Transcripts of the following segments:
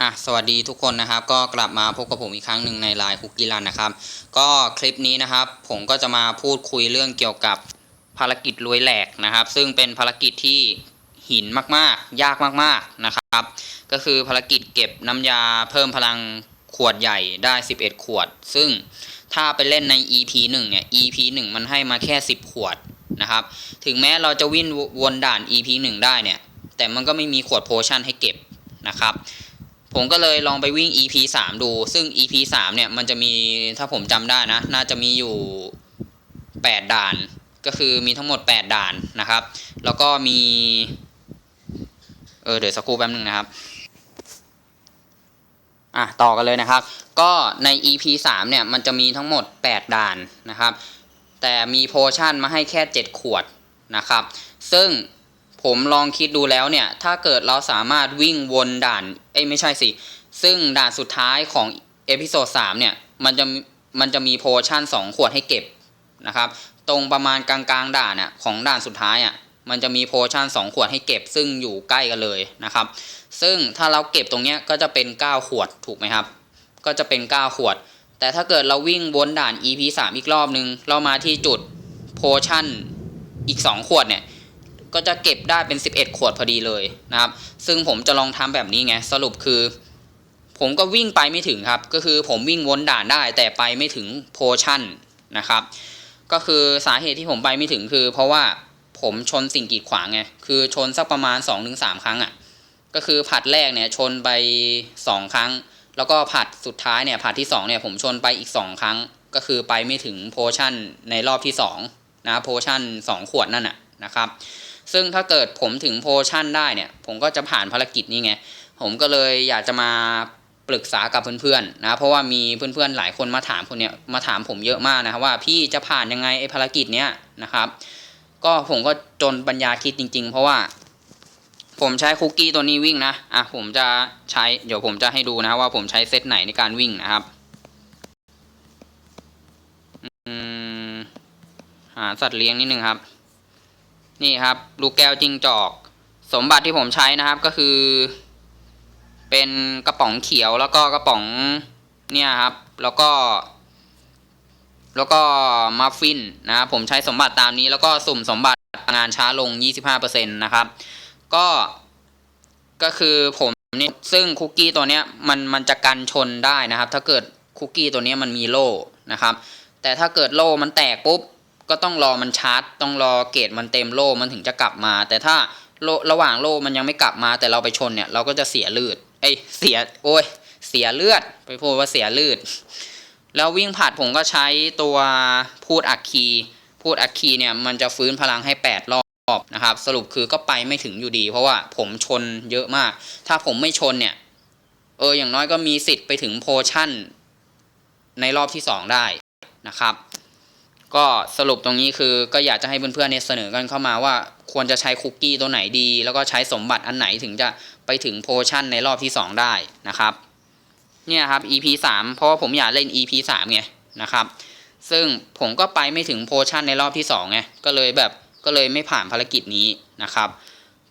อะสวัสดีทุกคนนะครับ ก็กลับมาพบกับผมอีกครั้งหนึ่งในไลน์คุกกี้รันนะครับ ก็คลิปนี้นะครับ ผมก็จะมาพูดคุยเรื่องเกี่ยวกับภารกิจรวยแหลกนะครับ ซึ่งเป็นภารกิจที่หินมากๆ ยากมากๆนะครับ ก็คือภารกิจเก็บน้ำยาเพิ่มพลังขวดใหญ่ได้ 11 ขวด ซึ่งถ้าไปเล่นใน EP 1เนี่ย EP 1 มันให้มาแค่ 10 ขวดนะครับ ถึงแม้เราจะวิ่งวนด่าน EP 1 ได้เนี่ย แต่มันก็ไม่มีขวดโพชั่นให้เก็บนะครับ ผมก็เลยลองไปวิ่ง EP 3ดู ซึ่ง EP 3เนี่ยมันจะมีถ้าผมจำได้นะ น่าจะมีอยู่8ด่าน ก็คือมีทั้งหมด8ด่านนะครับ แล้วก็มี เออเดี๋ยวสักครู่แป๊บนึงนะครับอะต่อกันเลยนะครับ ก็ใน EP 3เนี่ยมันจะมีทั้งหมด 8 ด่านนะครับ แต่มีโพชั่นมาให้แค่ 7 ขวดนะครับ ซึ่ง ผมลองคิดดูแล้วเนี่ย ถ้าเกิดเราสามารถวิ่งวนด่าน เอ้ยไม่ใช่สิ ซึ่งด่านสุดท้ายของเอพิโซด3เนี่ย มันจะมันจะมีโพชั่น2ขวดให้เก็บนะครับ ตรงประมาณกลางๆด่านน่ะของด่านสุดท้ายอะมันจะมีโพชั่น2ขวดให้เก็บ ซึ่งอยู่ใกล้กันเลยนะครับ ซึ่งถ้าเราเก็บตรงเนี้ยก็จะเป็น 9 ขวดถูกไหมครับ ก็จะเป็น 9 ขวด แต่ถ้าเกิดเราวิ่งวนด่าน EP 3 อีกรอบนึง เรามาที่จุดโพชั่นอีก 2 ขวดเนี่ย ก็จะเก็บได้เป็น 11 ขวดพอดีเลยนะครับ ซึ่งผมจะลองทำแบบนี้ไง สรุปคือ ผมก็วิ่งไปไม่ถึงครับ ก็คือผมวิ่งวนด่านได้แต่ไปไม่ถึงโพชั่นนะครับ ก็คือสาเหตุที่ผมไปไม่ถึงคือ เพราะว่าผมชนสิ่งกีดขวางไง คือชนสักประมาณ 2-3 ครั้งอะ่ะ ก็คือผัดแรกเนี่ยชนไป 2 ครั้ง แล้วก็ผัดสุดท้ายเนี่ยผัดที่2เนี่ยผมชนไปอีก 2 ครั้ง ก็คือไปไม่ถึงโพชั่นในรอบที่2นะโพชั่น2 ขวดนั่นน่ะนะครับ ซึ่งถ้าเกิดผมถึงโพชั่นได้เนี่ย ผมก็จะผ่านภารกิจนี้ไง ผมก็เลยอยากจะมาปรึกษากับเพื่อนๆนะ เพราะว่ามีเพื่อนๆหลายคนมาถามคนเนี้ยมาถามผมเยอะมากนะครับว่าพี่จะผ่านยังไงไอ้ภารกิจเนี้ยนะครับ ก็ผมก็จนปัญญาคิดจริง ๆ เพราะว่า ผมใช้คุกกี้ตัวนี้วิ่งนะอะผมจะใช้เดี๋ยวผมจะให้ดูนะว่าผมใช้เซตไหนในการวิ่งนะครับอืมหาสัตว์เลี้ยงนิดนึงครับ นี่ครับลูกแก้วจิงจอก สมบัติที่ผมใช้นะครับก็คือ เป็นกระป๋องเขียวแล้วก็กระป๋องเนี่ยครับ แล้วก็ แล้วก็มัฟฟินนะครับผมใช้สมบัติตามนี้ แล้วก็สุ่มสมบัติงานช้าลง 25%นะครับ ก็ก็คือผมนี่ซึ่งคุกกี้ตัวเนี้ยมันมันจะกันชนได้นะครับ ถ้าเกิดคุกกี้ตัวเนี้ยมันมีโล่นะครับ แต่ถ้าเกิดโล่มันแตกปุ๊บ ก็ต้องรอมันชาร์จ ต้องรอเกรดมันเต็มโล่มันถึงจะกลับมา แต่ถ้าโลระหว่างโล่มันยังไม่กลับมา แต่เราไปชนเนี่ยเราก็จะเสียเลือดเอ้ยเสียโอ้ยเสียเลือด ไปพูดว่าเสียเลือดแล้ววิ่งผลัดผมก็ใช้ตัวพูดอักคี พูดอักคีเนี่ยมันจะฟื้นพลังให้ 8 รอบนะครับ สรุปคือก็ไปไม่ถึงอยู่ดี เพราะว่าผมชนเยอะมาก ถ้าผมไม่ชนเนี่ย เอออย่างน้อยก็มีสิทธิ์ไปถึงโพชั่นในรอบที่ 2 ได้นะครับ ก็สรุปตรงนี้คือก็อยากจะให้เพื่อนๆเนี่ยเสนอกันเข้ามาว่าควรจะใช้คุกกี้ตัวไหนดี แล้วก็ใช้สมบัติอันไหนถึงจะไปถึงโพชั่นในรอบที่ 2 ได้นะครับ เนี่ยครับ EP 3เพราะว่าผมอยากเล่น EP 3ไงนะครับ ซึ่งผมก็ไปไม่ถึงโพชั่นในรอบที่2ไงก็เลยแบบก็เลยไม่ผ่านภารกิจนี้นะครับ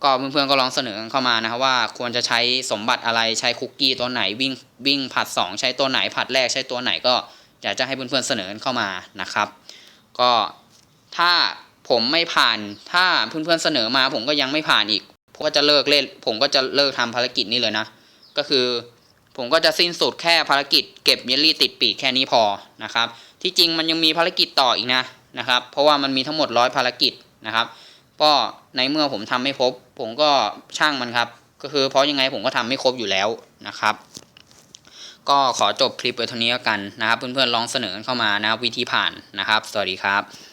ก็เพื่อนๆก็ลองเสนอกันเข้ามานะครับว่าควรจะใช้สมบัติอะไรใช้คุกกี้ตัวไหนวิ่งวิ่งผัด 2 ใช้ตัวไหนผัดแรกใช้ตัวไหนก็อยากจะให้เพื่อนๆเสนอกันเข้ามานะครับ ก็ถ้าผมไม่ผ่านถ้าเพื่อนๆเสนอมา ผมก็ยังไม่ผ่านอีกผมก็จะเลิกเล่น ผมก็จะเลิกทำภารกิจนี้เลยนะ ก็คือผมก็จะสิ้นสุดแค่ภารกิจเก็บเยลลี่ติดปีกแค่นี้พอนะครับ ที่จริงมันยังมีภารกิจต่ออีกนะนะครับ เพราะว่ามันมีทั้งหมดร้อยภารกิจนะครับก็ในเมื่อผมทำไม่ครบ ผมก็ช่างมันครับ ก็คือเพราะยังไงผมก็ทำไม่ครบอยู่แล้วนะครับ ก็ขอจบคลิปไว้เท่านี้แล้วกันนะครับ เพื่อนๆลองเสนอเข้ามานะครับวิธีผ่านนะครับ สวัสดีครับ